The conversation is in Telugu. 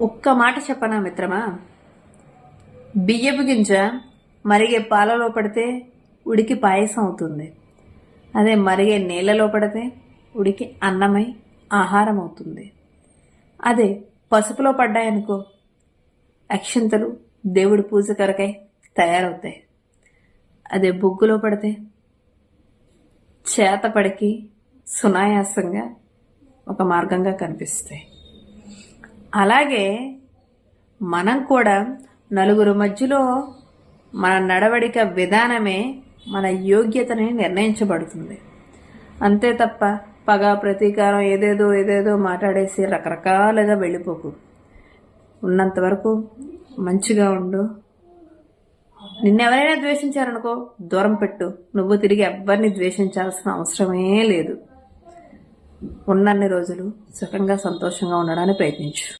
ఒక్క మాట చెప్పనా మిత్రమా? బియ్యపు గింజ మరిగే పాలలో పడితే ఉడికి పాయసం అవుతుంది. అదే మరిగే నీళ్ళలో పడితే ఉడికి అన్నమై ఆహారం అవుతుంది. అదే పసుపులో పడ్డాయనుకో అక్షింతలు దేవుడి పూజ కొరకై తయారవుతాయి. అదే బొగ్గులో పడితే చేతపడికి సునాయాసంగా ఒక మార్గంగా కనిపిస్తాయి. అలాగే మనం కూడా నలుగురు మధ్యలో మన నడవడిక విధానమే మన యోగ్యతని నిర్ణయించబడుతుంది. అంతే తప్ప పగ ప్రతీకారం ఏదేదో ఏదేదో మాట్లాడేసి రకరకాలుగా వెళ్ళిపోకు. ఉన్నంత వరకు మంచిగా ఉండు. నిన్నెవరైనా ద్వేషించారనుకో దూరం పెట్టు. నువ్వు తిరిగి ఎవ్వరిని ద్వేషించాల్సిన అవసరమే లేదు. ఉన్నన్ని రోజులు సుఖంగా సంతోషంగా ఉండడానికి ప్రయత్నించు.